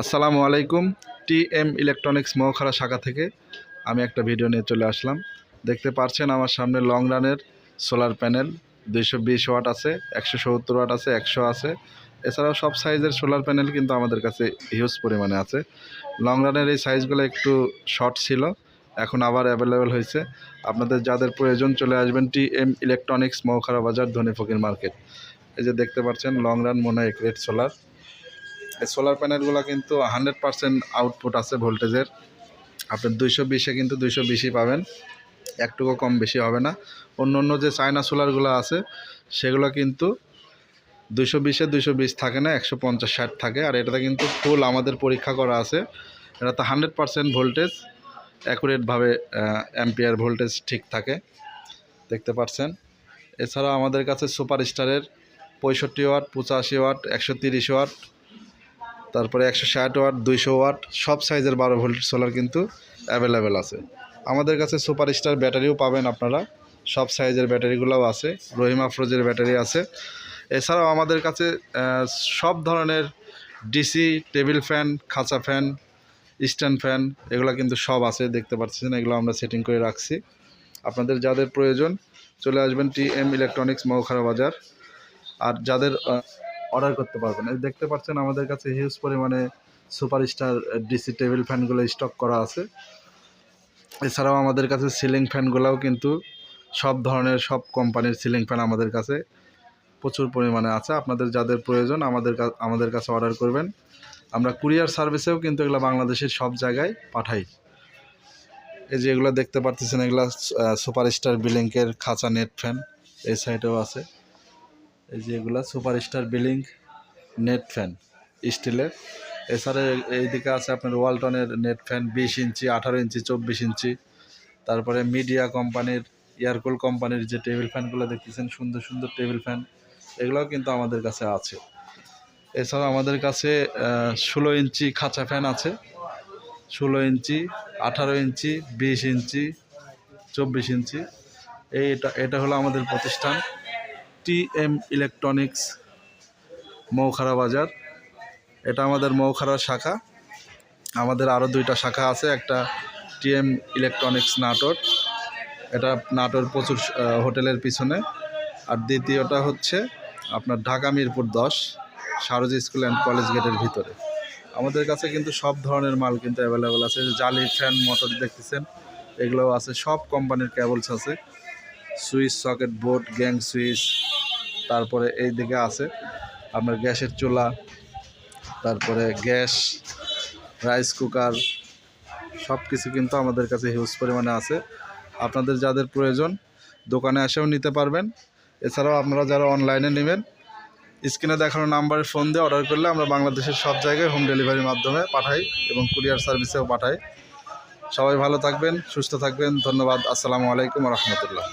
আসসালামু আলাইকুম T M electronics মহখারা শাখা থেকে আমি একটা ভিডিও নিয়ে চলে আসলাম। দেখতে পাচ্ছেন আমার সামনে লং রানের সোলার প্যানেল, দুইশো বিশ ওয়াট আছে, একশো সত্তর ওয়াট আছে, একশো আছে। এছাড়াও সব সাইজের সোলার প্যানেল কিন্তু আমাদের কাছে হিউজ পরিমাণে আছে। লং রানের এই সাইজগুলো একটু শর্ট ছিল, এখন আবার অ্যাভেলেবেল হয়েছে। আপনাদের যাদের প্রয়োজন চলে আসবেন টি এম ইলেকট্রনিক্স মহখারা বাজার ধনী ফকির মার্কেট। এই যে দেখতে পাচ্ছেন, long run mono red solar. এই সোলার প্যানেলগুলো কিন্তু হান্ড্রেড পারসেন্ট আউটপুট আছে ভোল্টেজের আপনি দুইশো বিশে কিন্তু দুইশো বিশই পাবেন। একটুকু কম বেশি হবে না। অন্য অন্য যে চায়না সোলারগুলো আছে, সেগুলো কিন্তু দুইশো বিশে দুইশো বিশ থাকে না, একশো পঞ্চাশ ষাট থাকে। আর এটাতে কিন্তু ফুল আমাদের পরীক্ষা করা আছে। এটাতে হান্ড্রেড পারসেন্ট ভোল্টেজ অ্যাকুরেটভাবে অ্যাম্পিয়ার ভোল্টেজ ঠিক থাকে। দেখতে পাচ্ছেন? এছাড়াও আমাদের কাছে সুপার স্টারের পঁয়ষট্টি ওয়াট, পঁচাশি ওয়াট, একশো তিরিশ ওয়াট তারপরে একশো ষাট ওয়াট, দুইশো ওয়াট, সব সাইজের বারো ভোল্ট সোলার কিন্তু অ্যাভেলেবেল আছে। আমাদের কাছে সুপার স্টার ব্যাটারিও পাবেন আপনারা। সব সাইজের ব্যাটারিগুলোও আছে, রহিমা ফ্রোজের ব্যাটারি আছে। এছাড়াও আমাদের কাছে সব ধরনের ডিসি, টেবিল ফ্যান, খাঁচা ফ্যান, স্ট্যান্ড ফ্যান, এগুলো কিন্তু সব আছে, দেখতে পাচ্ছেন এগুলো আমরা সেটিং করে রাখছি। আপনাদের যাদের প্রয়োজন, চলে আসবেন টি এম ইলেকট্রনিক্স মৌখারা বাজার। আর যাদের অর্ডার করতে পারবেন। এই দেখতে পাচ্ছেন আমাদের কাছে হিউজ পরিমাণে সুপার স্টার ডিসি টেবিল ফ্যানগুলো স্টক করা আছে। এছাড়াও আমাদের কাছে সিলিং ফ্যানগুলোও কিন্তু সব ধরনের, সব কোম্পানির সিলিং ফ্যান আমাদের কাছে প্রচুর পরিমাণে আছে। আপনাদের যাদের প্রয়োজন আমাদের আমাদের কাছে অর্ডার করবেন। আমরা কুরিয়ার সার্ভিসেও কিন্তু এগুলো বাংলাদেশের সব জায়গায় পাঠাই। এই যে এগুলো দেখতে পারতেছেন এগুলো সুপার স্টার বিলিংকের খাঁচা নেট ফ্যান এই সাইডেও আছে। এই যে super star billing net fan স্টিলের। এছাড়া এইদিকে আছে আপনার ওয়ালটনের নেট ফ্যান বিশ ইঞ্চি, আঠারো ইঞ্চি, চব্বিশ ইঞ্চি। তারপরে মিডিয়া কোম্পানির, এয়ারকুল কোম্পানির যে টেবিল ফ্যানগুলো দেখতেছেন, সুন্দর সুন্দর টেবিল ফ্যান, এগুলোও কিন্তু আমাদের কাছে আছে। এছাড়া আমাদের কাছে ষোলো ইঞ্চি খাঁচা ফ্যান আছে। ষোলো ইঞ্চি, আঠারো ইঞ্চি, বিশ ইঞ্চি, চব্বিশ ইঞ্চি। এই এটা এটা হলো আমাদের প্রতিষ্ঠান। টি এম ইলেকট্রনিক্স, মৌখারা বাজার। এটা আমাদের মৌখারা শাখা। আমাদের আরও দুইটা শাখা আছে, একটা টিএম ইলেকট্রনিক্স নাটোর। এটা নাটোর প্রচুর হোটেলের পিছনে। আর দ্বিতীয়টা হচ্ছে আপনার ঢাকা মিরপুর দশ, সারজি স্কুল অ্যান্ড কলেজ গেটের ভিতরে। আমাদের কাছে কিন্তু সব ধরনের মাল কিন্তু অ্যাভেলেবেল আছে। জালি, ফ্যান, মোটর দেখতেছেন, এগুলোও আছে। সব কোম্পানির কেবলস আছে। Switch socket board, gang switch, তারপরে এই দিকে আছে আপনার গ্যাসের চুলা, তারপরে গ্যাস, রাইস কুকার সব কিছু কিন্তু আমাদের কাছে হিউজ পরিমাণে আছে। আপনাদের যাদের প্রয়োজন, দোকানে এসেও নিতে পারবেন। এছাড়াও আপনারা যারা অনলাইনে নেবেন, স্ক্রিনে দেখানো নাম্বারে ফোন দিয়ে অর্ডার করলে আমরা বাংলাদেশের সব জায়গায় হোম ডেলিভারির মাধ্যমে পাঠাই এবং কুরিয়ার সার্ভিসেও পাঠাই। সবাই ভালো থাকবেন, সুস্থ থাকবেন। ধন্যবাদ। আসসালামু আলাইকুম রহমতুল্লাহ।